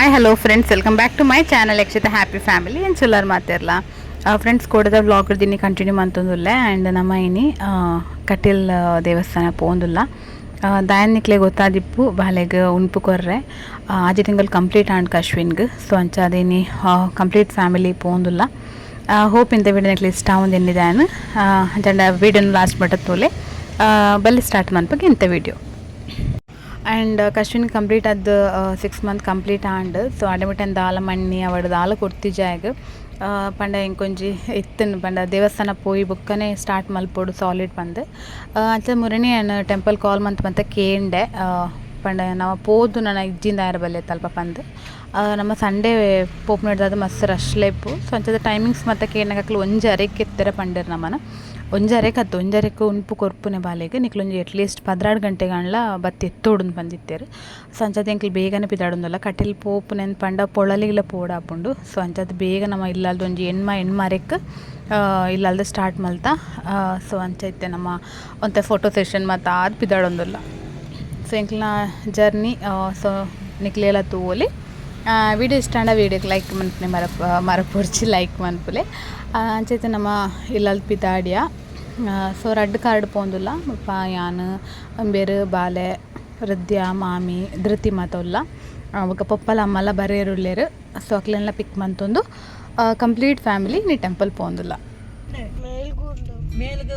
Hi hello friends welcome back to my channel Yakshita happy family ಏನು ಸುಲ್ಲರ್ ಮಾತಿರಲ್ಲ friends ಕೊಡದ ವ್ಲಾಗ್ ದಿನ ಕಂಟಿನ್ಯೂ ಮಂತೊಂದುಲ್ಲೆ ಆ್ಯಂಡ್ ನಮ್ಮ ಇನಿ ಕಟೀಲ್ ದೇವಸ್ಥಾನ ಪೋಂದುಲ್ಲ ದಾಯನ್ ನಿಕ್ಲೆ ಗೊತ್ತಾದಿಪ್ಪು ಬಾಲೆಗೆ ಉಣ್ಪು ಕೊರ್ರೆ. ಆಜಿ ತಿಂಗಳು ಕಂಪ್ಲೀಟ್ ಆಂಡ್ ಕಶ್ವಿನ್ಗೆ. ಸೊ ಅಂಚ ಅದೇನಿ ಕಂಪ್ಲೀಟ್ ಫ್ಯಾಮಿಲಿ ಪೋಂದುಲ್ಲ. ಹೋಪ್ ಇಂಥ ವಿಡಿಯೋ ನಿಕ್ಲೆ ಇಷ್ಟ ಆವಂದು ಎನ್ನಿದಾನು ಅಂಚ ವೀಡಿಯೋನ ಲಾಸ್ಟ್ ಮಟ್ಟ ತೋಲೆ. ಬಲ್ಲಿ ಸ್ಟಾರ್ಟ್ ಮನ್ಪಗೆ ಇಂಥ ವಿಡಿಯೋ ಆ್ಯಂಡ್ ಕಶ್ವಿನ್ ಕಂಪ್ಲೀಟ್ ಅದು six month complete and so ಅಡಮಿಟನ್ ದಾಲ ಮಣ್ಣಿ ಅವಡ್ ದಾಲ ಕೊಡ್ತಿಜಾಯಗ್ ಪಂಡ ಇಂಕೊಂಜಿ ಇತ್ತನ್, ಪಂಡ ದೇವಸ್ಥಾನ ಪೋಯಿ ಬುಕ್ಕನೆ ಸ್ಟಾರ್ಟ್ ಮಲ್ಪೊಡು ಸಾಲಿಡ್ ಪಂದ್. ಅಂಚ ಮುರಣಿ ಅಣ್ಣ ಟೆಂಪಲ್ ಕಾಲ್ ಮಂತ್ ಮಂತ ಕೇಂಡೆ. ಪಂಡ ನಾವು ಪೋದು ನನ್ನ ಇಜ್ಜಿಂದ ಆಯರ ಬಲ್ಲೆ ತಲ್ಪ ಪಂದ್. ನಮ್ಮ ಸಂಡೇ ಪೋಪ್ ನಡೆದಾದ ಮಸ್ತ್ ರಶ್ ಲೇಪು ಸೊ ಅಂಚದ ಟೈಮಿಂಗ್ಸ್ ಮತ್ತೆ ಕೇಣಕಕ್ಲು ಒಂಜಿ ಅರೆಕ್ಕೆ ಎತ್ತರ ಪಂಡಿರ್ ನಮ್ಮನ ಒಂಜಿ ಕತ್ತು ಅತ್ತು ಒಂಜಿ ಅರೆಕ್ ಉನ್ಪು ಕೊರ್ಪುನೆ ಬಾಲೆಗ್ ನಿಕ್ಲೊಂಜಿ ಅಟ್ಲೀಸ್ಟ್ ಪದ್ರಾಡು ಗಂಟೆಗಣ್ಲ ಬತ್ತಿ ಎತ್ತೋಡುಂದು ಬಂದಿತ್ತೇರು. ಸೊ ಅಂಚದ ಎಂಕ್ಲು ಬೇಗನೆ ಪಿದಾಡೊಂದುಲ್ಲ, ಕಟೀಲ್ ಪೋಪುನೆನ್ ಪಂಡ ಪೊಳಲಿಗ್ಲ ಪೋಡಾಪುಂಡು. ಸೊ ಅಂಚದ ಬೇಗ ನಮ್ಮ ಇಲ್ಲಲ್ದು ಒಂಜಿ ಎಣ್ಮ, ಎಣ್ಮರೆಕ್ ಇಲ್ಲಲ್ದ ಸ್ಟಾರ್ಟ್ ಮಲ್ತ. ಸೊ ಅಂಚೈತೆ ನಮ್ಮ ಒಂತ ಫೋಟೋ ಸೆಷನ್ ಮತ್ತು ಆದ್ ಪಿದಾಡೊಂದುಲ್ಲ. ಸೊ ಎಂಕ್ಲ ಜರ್ನಿ ಸೊ ನಿಕ್ಲೆಲ ತೂವೊಲಿ ವಿಡಿಯೋ ಇಷ್ಟ ಅಂಡ ವಿಡಿಯೋಗೆ ಲೈಕ್ ಮನ್ಪುನೆ ಮರ ಮರಪೊರ್ಚಿ ಲೈಕ್ ಮನ್ಪುಲೆ ಅಂಚೈತೆ ನಮ್ಮ ಇಲ್ಲಲ್ ಪಿದಾಡಿಯ ಸೊ ರಡ್ಡ್ ಕಾರ್ಡ್ ಪೋಂದುಲ್ಲ ಮುಲ್ಪ ಯಾನ್ ಬೇರು ಬಾಲೆ ಹೃದಯ ಮಾಮಿ ಧೃತಿ ಮಾತೊಲ್ಲ ಬೊಕ ಪೊಪ್ಪಲ ಅಮ್ಮಲ ಬರೇರುಲ್ಲೇರು ಸೊ ಅಕ್ಲೆಲ್ಲ ಪಿಕ್ ಮಂತೊಂದು ಕಂಪ್ಲೀಟ್ ಫ್ಯಾಮಿಲಿ ನೀ ಟೆಂಪಲ್ ಪೋಂದುಲ್ಲ ಮೇಲ್ಗೆ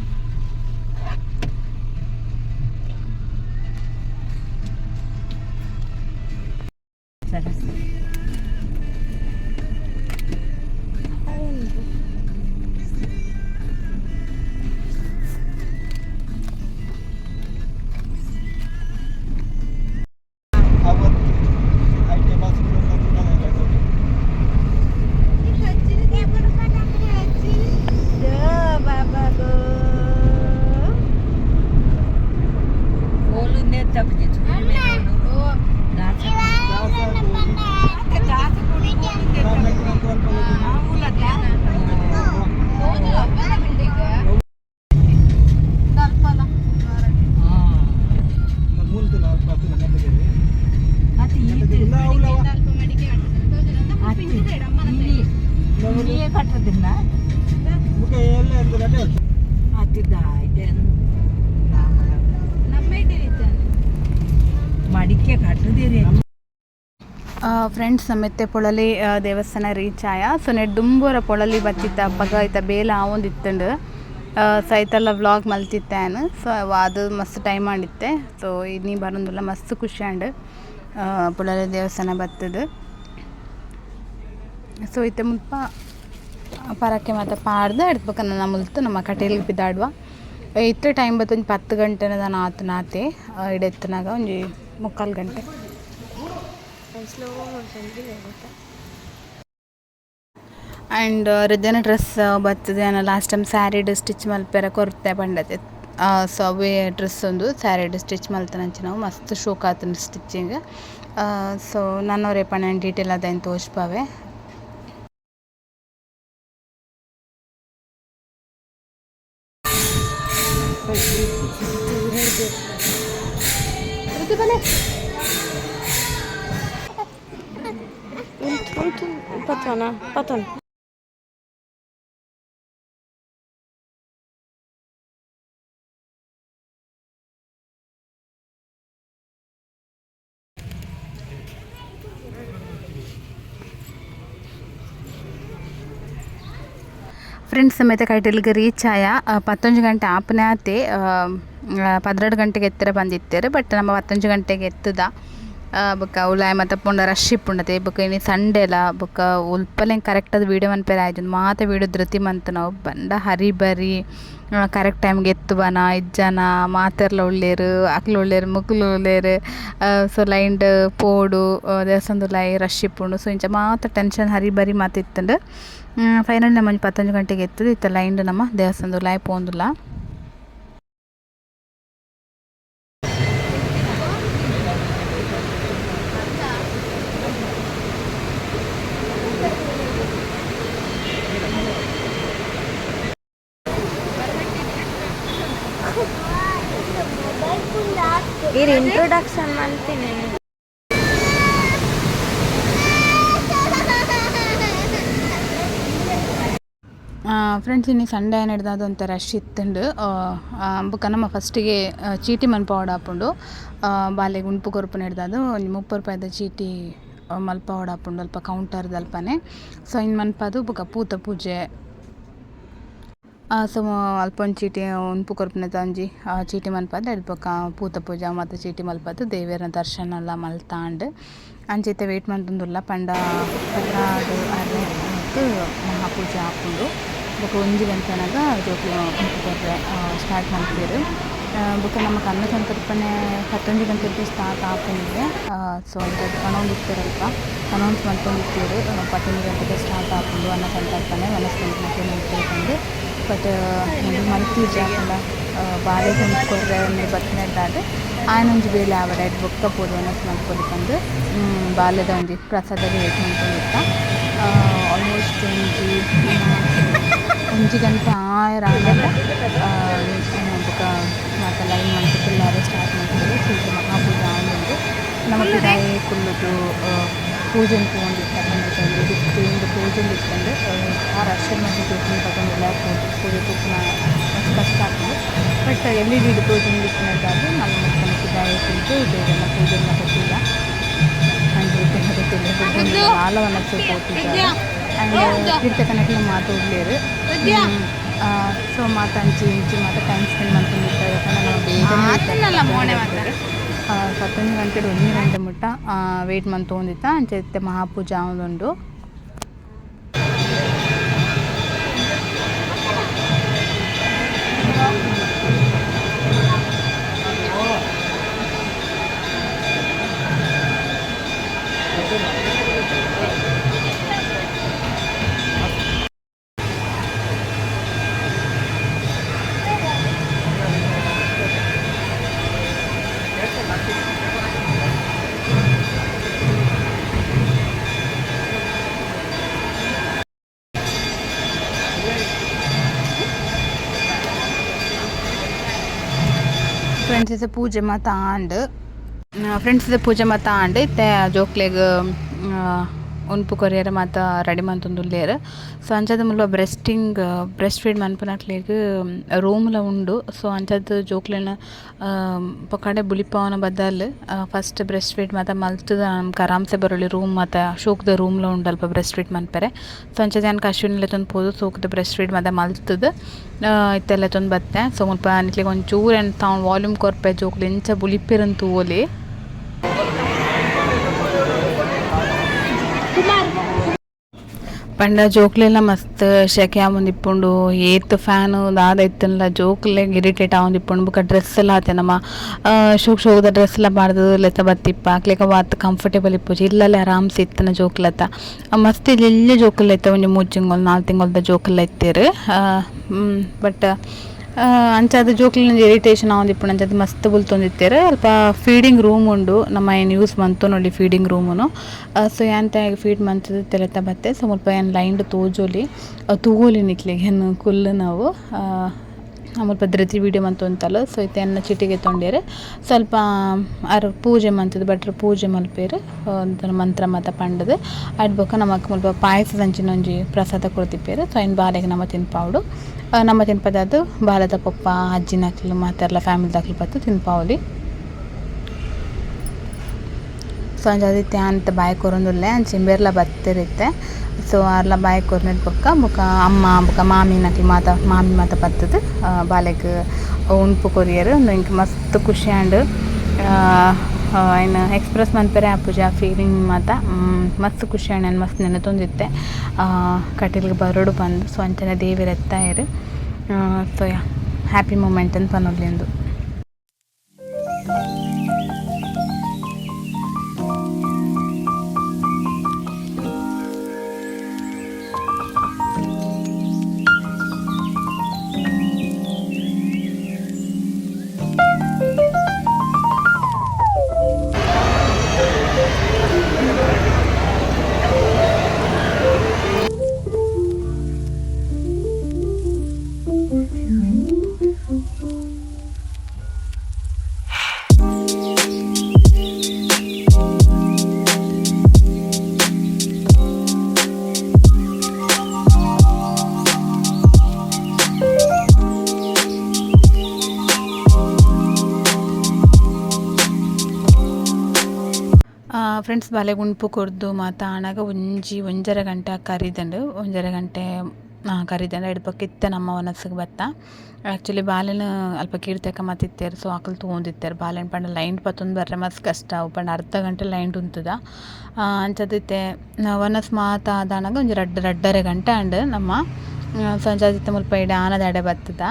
ಕಟ್ಟದಿಲ್ಲ ನಡೆ ಹತ್ತಿದ್ದ ಮಡಿಕೆ ಕಟ್ಟದಿರಿ ಫ್ರೆಂಡ್ಸ್ ಸಮೇತ ಪೊಳಲಿ ದೇವಸ್ಥಾನ ರೀಚ್ ಆಯ? ಸೊ ನೆಟ್ ದುಂಬೂರ ಪೊಳಲಿ ಬತ್ತಿತ್ತ ಪಗ ಐತ ಬೇಲ ಆವೊಂದಿತ್ತಂಡು. ಸೊ ಸೈತಲ್ಲ ವ್ಲಾಗ್ ಮಲ್ತಿತ್ತೇನು ಸೊ ಅದು ಮಸ್ತ್ ಟೈಮ್ ಮಾಡಿತ್ತೆ ಸೊ ಇನ್ನೀ ಬರೋದಿಲ್ಲ ಮಸ್ತ್ ಖುಷಿ ಆಂಡ್ ಪೊಳಲಿ ದೇವಸ್ಥಾನ ಬತ್ತದು. ಸೊ ಇತ್ತ ಮುಲ್ಪ ಪರಕ್ಕೆ ಮತ್ತು ಪಾಡ್ದು ಎಡ್ಬೇಕು ನನ್ನ ಮುಲ್ತು ನಮ್ಮ ಕಟೇಲಿಗೆ ಬಿದ್ದಾಡುವ. ಇತ್ತು ಟೈಮ್ ಬತ್ತೊಂದು ಪತ್ತು ಗಂಟೆನ ನಾನು ಆತು ನಾತೆ ಇಡೆತ್ತನಾಗ ಒಂಜಿ ಮುಕ್ಕಾಲು ಗಂಟೆ. ಆ್ಯಂಡ್ ರಜನ ಡ್ರೆಸ್ ಬರ್ತದೆ ನಾನು ಲಾಸ್ಟ್ ಟೈಮ್ ಸ್ಯಾರಿಡ್ ಸ್ಟಿಚ್ ಮಲ್ಪೆರ ಕೊರತೆ ಬಂಡತೆ ಸೊ ಅವೇ ಡ್ರೆಸ್ ಒಂದು ಸ್ಯಾರಿಡ್ ಸ್ಟಿಚ್ ಮಲ್ತನಂಚಿ ನಾವು ಮಸ್ತ್ ಶೋಕ್ ಆತನ ಸ್ಟಿಚಿಂಗ್ ಸೊ ನನ್ನವರೇ ಪಣ ಡೀಟೇಲ್ ಅದೇನು ತೋಚ್ಪಾವೆ Patrona, patron. ಫ್ರೆಂಡ್ಸ್ ಸಮೇತ ಕೈಟಲ್ಗೆ ರೀಚ್ ಆಯ ಆ, ಪತ್ತೊಂಜು ಗಂಟೆ ಆಪನೆ ಆತೆ ಪದ್ರೆಡು ಗಂಟೆಗೆ ಎತ್ತರ ಬಂದಿತ್ತೇರು ಬಟ್ ನಮ್ಮ ಪತ್ತೊಂಜು ಗಂಟೆಗೆ ಎತ್ತದ ಬೊಕ್ಕ ಉಲಾಯ್ ಮತ್ತೆ ಪುಂಡ ರಶ್ ಇಪ್ಪುಂಡತೆ ಬೊಕ್ಕ ಇನಿ ಸಂಡೆಲ ಬೊಕ್ಕ ಉಲ್ಪಲೆ ಕರೆಕ್ಟ್ ಅದು ವೀಡಿಯೋ ಮನ್ಪೇರ ಆಯ್ತು ಮಾತ ವೀಡಿಯೋ ಧೃತಿ ಮಂತ್ ನಾವು ಬಂಡ ಹರಿ ಬರಿ ಕರೆಕ್ಟ್ ಟೈಮ್ಗೆ ಎತ್ತು ಬನ ಇಜ್ಜನ, ಮಾತೆರ್ಲ ಉಳ್ಳೇರು, ಅಕ್ಲು ಉಳ್ಳೇರು, ಮುಕ್ಲು ಉಳ್ಳೇರು ಸೊ ಲೈಂಡ್ ಪೋಡು ದೇವಸ್ಥಾನದ ಲೈ ರಶ್ ಇಪ್ಪುಂಡು ಸೊ ಇಂಚ ಮಾತ ಟೆನ್ಷನ್ ಹರಿ ಬರಿ ಮಾತ ಇತ್ತಂಡು. ಫೈನಲ್ ನಮ್ಮ ಪತ್ತೊಂದು ಗಂಟೆಗೆ ಎತ್ತದು, ಇತ್ತ ಲೈಂಡ್ ನಮ್ಮ ದೇವಸ್ಥಾನದ ಲೈ ಪೋಂದುಲ್ಲ. ಇದು ಇಂಟ್ರೊಡಕ್ಷನ್ ಮಾಡ್ತೀನಿ. ಫ್ರೆಂಡ್ಸ್ ಇನ್ನು ಸಂಡೇ ನಡೆದಾದ ಒಂಥರ ರಶ್ ಇತ್ತಂಡು. ಬೊಕ್ಕ ನಮ್ಮ ಫಸ್ಟಿಗೆ ಚೀಟಿ ಮನ್ಪಾವಡ ಹಾಪುಂಡು ಬಾಲೆಗೆ ಉಂಪು ಕೊರಪು ನಡೆದಾದು ಒಂದು ಮುಪ್ಪು ರೂಪಾಯಿದ ಚೀಟಿ ಮಲ್ಪ ಹಾಪುಂಡು ಅಲ್ಪ ಕೌಂಟರ್ದು ಅಲ್ಪನೆ ಸೊ ಇನ್ನು ಮನ್ಪದು ಬುಕ್ಕ ಪೂತ ಪೂಜೆ ಸೊ ಅಲ್ಪ ಒಂದು ಚೀಟಿ ಉಂಪು ಕೊರ್ಪಿನದ ಒಂಜಿ ಆ, ಚೀಟಿ ಮಲ್ಪದ ಎಡ್ಬೊಕ ಪೂತ ಪೂಜೆ ಮತ್ತು ಚೀಟಿ ಮಲ್ಪದು ದೇವಿಯರ ದರ್ಶನ ಎಲ್ಲ ಮಲ್ತಾಂಡ್ ಅಂಜಿತೆ ವೇಟ್ ಮಂತುಂದುಲ್ಲ ಪಂಡ ಅರೆ ಮತ್ತು ಮಹಾಪೂಜೆ ಹಾಕೊಂಡು ಬೊಕ ಒಂಜಿ ಗಂಟೆನಾಗ ಜೋಕ್ಲು ಉಂಪು ಕೊರ್ರೆ ಸ್ಟಾರ್ಟ್ ಮಾಡ್ತೀರು ಬೊಕ ನಮ್ಮ ಕನ್ನ ಸಂಕಲ್ಪನೆ ಹತ್ತೊಂದು ಗಂಟೆಗೆ ಸ್ಟಾರ್ಟ್ ಆಪುಂಡಿದೆ ಸೊ ಅದು ಅನೌನ್ಸ್ ಇರ್ತಾರಲ್ಪ ಅನೌನ್ಸ್ ಮಾಡ್ಕೊಂಡಿರ್ತೀರು ಹತ್ತೊಂದು ಗಂಟೆಗೆ ಸ್ಟಾರ್ಟ್ ಆಪುಂಡು ಅನ್ನ ಸಂಕಲ್ಪನೆ ಮನಸ್ಸು ನಿಂತ್ಕೊಂಡು ಬಟ್ ಇದು ಮಲ್ತಿ ಜಾಕಂಡ ಬಾಳೆ ಹೊಂದು ಕೊರ್ರೆ ಒಂದು ಬತ್ತನೆಡ್ದಾಡು ಆಯನೊಂಜಿ ಬೇಳೆ ಆವಡ ಎಡ್ ಬೊಕ್ಕ ಪೋದು ಅನಸ್ ಮಾಡ್ಕೊಂಡು ಬಂದು ಬಾಲ್ಯದ ಒಂಜಿ ಪ್ರಸಾದ ವೇಟ್ ಮಾಡ್ಕೊಂಡಿತ್ತ ಆಲ್ಮೋಸ್ಟ್ ಒಂಜಿ ಒಂಜಿ ಗಂಟೆ ಆಯರ ಆಮೇಲೆ ಬೊಕ್ಕ ಮಾತ ಲೈನ್ ಮಾಡ್ತು ಪಿಲ್ಲಾರೆ ಸ್ಟಾರ್ಟ್ ಮಾಡ್ತಾರೆ ಸ್ವಲ್ಪ ಮಹಾಪೂಜೆ ಆವೊಂದು ನಮ್ಮ ಪಿದಾಯಿ ಕುಲ್ಲುದು ಪೂಜೆ ತೊಗೊಂಡಿರ್ತಕ್ಕಂಥದ್ದು ಬಿಟ್ಟು ಪೂಜೆ ಇಟ್ಕೊಂಡು ಆ ರಾಶಿಯನ್ನು ಪೂಜೆ ತಗೊಂಡು ತಗೊಂಡಿಲ್ಲ ಪೂಜೆ ತುಪ್ಪನ ಅಷ್ಟು ಕಷ್ಟ ಆಗ್ತದೆ. ಬಟ್ ಎಲ್ಲಿ ಇಡೀ ಪೂಜೆ ಇಟ್ಕೊಂಡಾಗ ನಮ್ಮ ಮಕ್ಕಳ ಪಿದಾಯಿ ಕುಂತು ದೇವರನ್ನ ಪೂಜೆ ಮಾಡೋದಿಲ್ಲ ಆ್ಯಂಡ್ ಆಲವನ್ನು ಕೊಟ್ಟಿದ್ದಾರೆ ಆ್ಯಂಡ್ ಮಾತು ಮಾತಾಡ್ಲೇರು ಸೊ ಮಾತು ಅಂಚಿ ಇಂಚಿ ಮಾತು ಟೈಮ್ ಸ್ಪೆಂಡ್ ಮಾಡ್ಕೊಂಡಿರ್ತಾರೆ ಯಾಕಂದ್ರೆ ನಾವು ಬೇಗ ಪತ್ತೊಂದು ಗಂಟೆ ಒಂದು ಗಂಟೆ ಮುಟ್ಟ ವೆಯ್ಟ್ ಮಂತ್ ತೊಗೊಂಡಿತ್ತ ಅಂಚೆ ಮಹಾಪೂಜೆ ಆವೊಂದುಂಡು ಫ್ರೆಂಡ್ಸ್ ಇದು ಪೂಜೆ ಮಾತಾ ಆಂಡ್ ಫ್ರೆಂಡ್ಸ್ ಇದು ಪೂಜೆ ಮಾತಾ ಆಂಡ್ ಇತ್ತೆ ಜೋಕ್ಲೆಗ್ ಉನ್ಪು ಕೊರಿಯರ ಮತ್ತು ರೆಡಿ ಮಂತೊಂದುಲ್ಲೇರ್ ಸೊ ಅಂಚದ ಮುಲ್ಪ ಬ್ರೆಸ್ಟಿಂಗ್ ಬ್ರೆಸ್ಟ್ ಫೀಡ್ ಮನ್ಪುನಕ್ಲೆಗ್ ರೂಮ್ಲ ಉಂಡು. ಸೊ ಅಂಚದ ಜೋಕ್ಲೆನ ಪೊಕಡೆ ಬುಲಿಪಾವನ ಬದಲ್ ಫಸ್ಟ್ ಬ್ರೆಸ್ಟ್ ಫೀಡ್ ಮತ್ತು ಮಲ್ತದ ನಮ್ಗೆ ಆರಾಮ್ಸೆ ಬರೋಳಿ ರೂಮ್ ಮತ್ತು ಶೋಕ್ದ ರೂಮ್ಲ ಉಂಡು ಅಲ್ಪ ಬ್ರೆಸ್ಟ್ ಫೀಡ್ ಮನ್ಪೆರೆ. ಸೊ ಅಂಚದ ಏನು ಅಶ್ವಿನಿಲೆ ತಂದು ಸೋಕ್ದ ಬ್ರೆಸ್ಟ್ ಫೀಡ್ ಮತ್ತು ಮಲ್ತದ. ಇತ್ತೆಲ್ಲ ತಂದು ಬತ್ತೆ. ಸೊ ಮುಲ್ಪ ನಿಕ್ಲಿಗೆ ಒಂಚೂರು ಏನು ತಾವು ವಾಲ್ಯೂಮ್ ಕೊರ್ಪೆ ಜೋಕ್ಲೆ, ಇಂಚ ಬುಲಿಪಿರಂತು ಓಲಿ. ಪಂಡ ಜೋಕ್ಲೆಲ್ಲ ಮಸ್ತ್ ಶೆಕೆ ಆವೊಂದಿಪ್ಪುಂಡು ಏತ್ ಫ್ಯಾನ್ ಇತ್ತಲ್ಲ, ಜೋಕ್ಲೆ ಇರಿಟೇಟ್ ಆವೊಂದಿಪ್ಪುಂಡು ಬೊಕ ಡ್ರೆಸ್ ಎಲ್ಲ ಆತೆ ನಮ್ಮ ಶೋಕ್ ಶೋಕದ ಡ್ರೆಸ್ ಎಲ್ಲ ಬಾರ್ದು ಲೆತ್ತ ಬತ್ತಿಪ್ಪ. ಅಕ್ಲೆಕ ವಾತ್ ಕಂಫರ್ಟೇಬಲ್ ಇಪ್ಪು ಇಲ್ಲಲ್ಲಿ ಆರಾಮ್ಸೆ ಇತ್ತನ ಜೋಕ್ಲತ್ತ. ಮಸ್ತ್ ಇಲ್ಲಿ ಜೋಕುಲ್ಲ ಐತೆ ಒಂಜಿ ಮೂರು ತಿಂಗಳು, ನಾಲ್ಕು ತಿಂಗಳದ ಜೋಕುಲ್ಲ ಇತ್ತೀರು. ಬಟ್ ಅಂಚಾದ ಜೋಕ್ಲಿನ ಇರಿಟೇಷನ್ ಆವೊಂದಿಪ್ಪುಂಡು ಅಂಚಾದ ಮಸ್ತ್ ಬುಲ್ತೊಂದಿತ್ತೇರು ಅಲ್ಪ ಫೀಡಿಂಗ್ ರೂಮ್ ಉಂಡು. ನಮ್ಮ ಏನು ಯೂಸ್ ಮಂತು ನೋಡಿ ಫೀಡಿಂಗ್ ರೂಮುನು ಸೊ ಯಾಂತ ಫೀಡ್ ಮಂತದ ತೆಲೆತ ಬತ್ತೆ. ಸೊ ಮುಲ್ಪ ಏನು ಲೈಂಡ್ ತೋಜೋಲಿ ತೂಗೋಲಿ ನಿಕ್ಲಿಗೆ ಏನು ಕುಲ್ಲು ನಾವು. ಮುಲ್ಪ ಧೃತಿ ವೀಡಿಯೋ ಮಂತು ಅಂತಲ್ಲ. ಸೊ ಇತ್ತೆ ಎನ್ನ ಚಿಟಿಗೆ ತೊಂಡೇರು. ಸ್ವಲ್ಪ ಅರ್ ಪೂಜೆ ಮಂತದ ಬಟ್ರ ಪೂಜೆ ಮಲ್ಪೇರು. ಒಂಥರ ಮಂತ್ರ ಮತ ಪಂಡದು. ಅಡ್ ಬೊಕ ನಮಕ್ ಮುಲ್ಪ ಪಾಯಸದ ಅಂಚಿನ ಒಂಜಿ ಪ್ರಸಾದ ಕೊಡ್ತಿಪ್ಪೇರು. ಸೊ ಇನ್ನು ಬಾಲೆಗೆ ನಮ್ಮ ತಿನ್ಪಾವಡು. ನಮ್ಮ ತಿನ್ಪದದು ಬಾಲದ ಪಪ್ಪ ಅಜ್ಜಿನಕ್ಲು ಫ್ಯಾಮಿಲಿ ಫ್ಯಾಮಿಲಿದಾಕ್ಲು ಬತ್ತು ತಿನ್ಪಾವಲಿ ಸೊ ಅಂಚಾದಿತ್ತೆ ಅಂತ ಬಾಯಿ ಕೊರೊಂದುಲ್ಲೆ ಅಂಚ ಚಿಂಬೆರ್ಲ ಬತ್ತಿರುತ್ತೆ ಸೊ ಅರ್ಲ ಬಾಯಿ ಕೊರ್ನಿದ್ ಬೊಕ್ಕ ಬೊಕ ಅಮ್ಮ ಬೊಕ ಮಾಮಿ ನಕ್ಲು ಮಾತ, ಮಾಮಿ ಮಾತ ಬತ್ತದ ಬಾಲೆಗ್ ಉಣ್ಪು ಕೊರಿಯರು ಇಂಕ್ ಮಸ್ತ್ ಖುಷಿ ಆಂಡ್ ಏನು ಎಕ್ಸ್ಪ್ರೆಸ್ ಮನ್ಪೆರೆ ಪೂಜಾ ಫೀಲಿಂಗ್ ಮಾತ ಮಸ್ತ್ ಖುಷಿ ಆಂಡ್ ಮಸ್ತ್ ನೆನತೊಂದಿತ್ತೆ ಕಟೀಲ್ಗೆ ಬರೋಡು ಬಂದು ಸೊ ಅಂಚನೆ ದೇವಿರ ಎತ್ತಾಯರು ಸೊ ಹ್ಯಾಪಿ ಮೂಮೆಂಟ್ ಅಂತ ಪನ್ನೊಡ್ಲಿಂದು ಫ್ರೆಂಡ್ಸ್ ಬಾಲೆ ಗುಂಪು ಕೊರ್ದು ಮಾತ ಆಣಾಗ ಒಂಜಿ ಒಂಜರ ಗಂಟೆ ಕರಿದಂಡು ಒಂಜರ ಗಂಟೆ ಕರಿದಂಡು ಎಡ್ಪಕ್ಕೆ ಇತ್ತೆ ನಮ್ಮ ಮನಸ್ಸಿಗೆ ಬತ್ತ ಆ್ಯಕ್ಚುಲಿ ಬಾಲೆನ ಅಲ್ಪ ಕೀರ್ತಕ ಮತ್ತಿತ್ತೇರು ಸೊ ಆಕಲ್ ತೊಗೊಂಡಿತ್ತೇರು ಬಾಲೆನ ಪಂಡ ಲೈನ್ ಪತ್ತೊಂದು ಬರ್ರೆ ಮಸ್ತ್ ಕಷ್ಟ ಅವು ಪಂಡ ಅರ್ಧ ಗಂಟೆ ಲೈನ್ ಉಂತದ ಅಂಚದಿತ್ತೆ ಒನಸ್ ಮಾತಾ ಆದಾನಾಗ ಒಂಜಿ ರಡ್ಡ ರಡ್ಡರೆ ಗಂಟೆ ಅಂಡ್ ನಮ್ಮ ಸಂಜಾದಿತ್ತೆ ಮುಲ್ಪ ಇಡ ಆನದ ಎಡೆ ಬತ್ತದ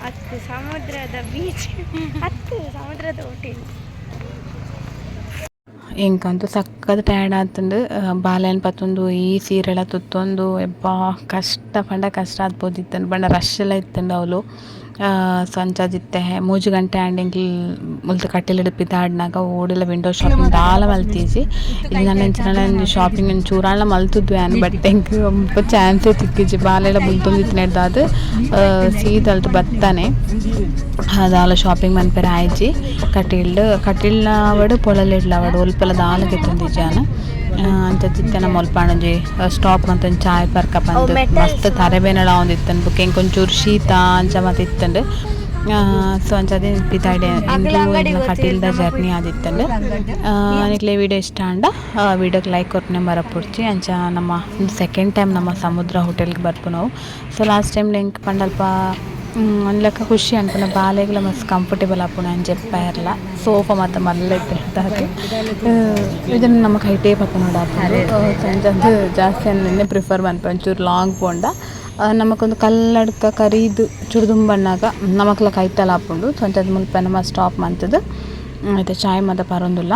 ಹತ್ತು ಸಮುದ್ರದ ಬೀಚ್ ಹತ್ತು ಸಮುದ್ರದ ಹೋಟೆಲ್ ಇಂಕಂತೂ ಸಕ್ಕತ್ ಟಯರ್ಡ್ ಆತಂದು ಬಾಲೆನ್ ಪತ್ತೊಂದು ಈ ಸೀರೆಲ ತುತ್ತೊಂದು ಎಬ್ಬ ಕಷ್ಟ ಪಂಡ ಕಷ್ಟ ಆದ್ಬೋದಿತ್ತಂದು ಬಣ್ಣ ರಶ್ ಎಲ್ಲ ಇತ್ತಂಡು ಅವಳು. ಸಂಚಾದಿತ್ತೆ ಮೂಜು ಗಂಟೆ ಆಂಡಿಂಗ್ ಮುಲ್ತ ಕಟ್ಟೆಲ್ ಹಿಡಿಪಿದ್ದ ಆಡ್ನಾಗ ಓಡೆಲ್ಲ ವಿಂಡೋ ಶಾಪಿಂಗ್ ದಾಲ ಮಲ್ತೀಸಿ ಈಗ ನನ್ನ ಹೆಂಚಿನ ಶಾಪಿಂಗ್ ಚೂರಾಳ ಮಲ್ತಿದ್ವಿ ಅನ್ ಬಟ್ ಹೆಂಗೆ ಒಂಪ ಚಾನ್ಸೇ ತಿಕ್ಕಿಜಿ ಬಾಲೆಲ್ಲ ಮುಲ್ತೊಂದಿತ್ತು ನೆಡ್ದಾದು ಸೀದಲ್ತು ಬತ್ತಾನೆ ದಾಲ ಶಾಪಿಂಗ್ ಮನ್ಪೆರೆ ಆಯ್ಜಿ ಕಟೀಲ್ಡ್ ಕಟೀಲ್ನ ಅವಡು ಪೊಳಲಿಡ್ಲ ಅವಡು ಒಲ್ಪಲ ದಾಲ ಅಂತ ಚಿತ್ತನ ಮೊಲ್ಪಾಣಜಿ ಸ್ಟಾಪ್ ಮಂತ ಚಾಯ್ ಪರ್ಕ ಬಂದು. ಮಸ್ತ್ ತರೆಬೇನಳ ಒಂದಿತ್ತನ್ ಬುಕ್ ಹೆಂಗೆ ಒಂಚೂರು ಶೀತ ಅಂಚ ಮತ್ತೆ ಇತ್ತಂಡು ಸೊ ಅಂಚದೆ ಪಿತಾಡೆ ಇಂದು ಕಟೀಲ್ದ ಜರ್ನಿ ಆದಿತ್ತಂಡು ನಿಕ್ಲೆ ವಿಡಿಯೋ ಇಷ್ಟ ಅಂಡ. ವಿಡಿಯೋಗೆ ಲೈಕ್ ಕೊಟ್ಟನೆ ಬರಪುಡ್ಚಿ ಅಂಚ ನಮ್ಮ ಸೆಕೆಂಡ್ ಟೈಮ್ ನಮ್ಮ ಸಮುದ್ರ ಹೋಟೆಲ್ಗೆ ಬರ್ಪು ನಾವು. ಸೊ ಲಾಸ್ಟ್ ಟೈಮ್ ಲಿಂಕ್ ಪಂಡಲ್ಪ ಒಂದು ಲೆಕ್ಕ ಖುಷಿ ಅನ್ಪುನ ಬಾಲೆಗ್ಲ ಮಸ್ತ್ ಕಂಫರ್ಟೇಬಲ್ ಆಪುಣ అని చెప్పారల సోఫా మాత్రం మళ్ళీ అది ಇದನ್ನು ನಮ್ಮ ಕೈಟೇ ಪಕ್ಕ ನೋಡಾಪುಂಡು ಸಂಜಂದು ಜಾಸ್ತಿ ನಿನ್ನೆ ಪ್ರಿಫರ್ ಮನ್ಪೆ ಒಂಚೂರು ಲಾಂಗ್ ಪೋಂಡ ನಮಕೊಂದು ಕಲ್ಲಡ್ಕ ಕರೀದು ಚುಡುದುಂಬಣ್ಣಾಗ ನಮಕ್ಲ ಕೈತಲ ಆಪುಂಡು ಸಂಚದ ಮುಲ್ಪ ನಮ್ಮ ಸ್ಟಾಪ್ ಮಂತದ್ದು అయితే ಚಾಯ್ ಮಾತ ಪರೊಂದುಲ್ಲ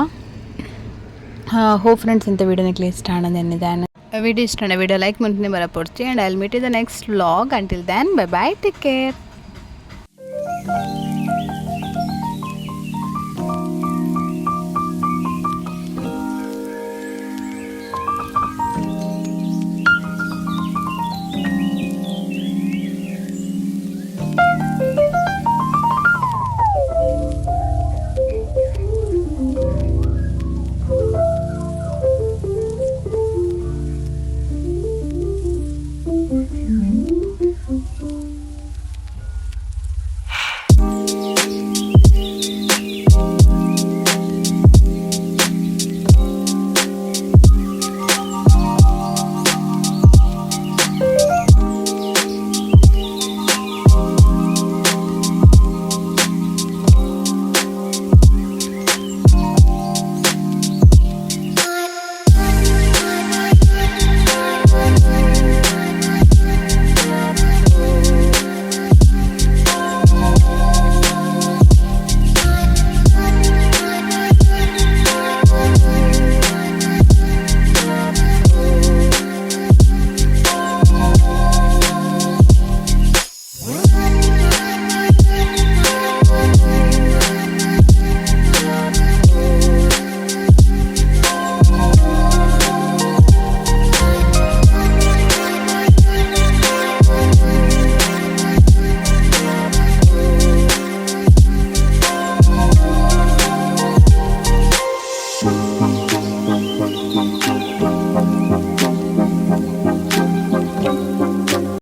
ಹೋ ಫ್ರೆಂಡ್ಸ್ ಇಂಥ ವಿಡಿಯೋ ನಿಕ್ಲಿ ಇಷ್ಟ ಆನಂದ ವಿಡಿಯೋ ಇಷ್ಟ ವಿಡಿಯೋ ಲೈಕ್ ಮುಂದೆ ಬರ ಪಡ್ತಿ and I'll meet in the next vlog until then bye bye take care Thank you.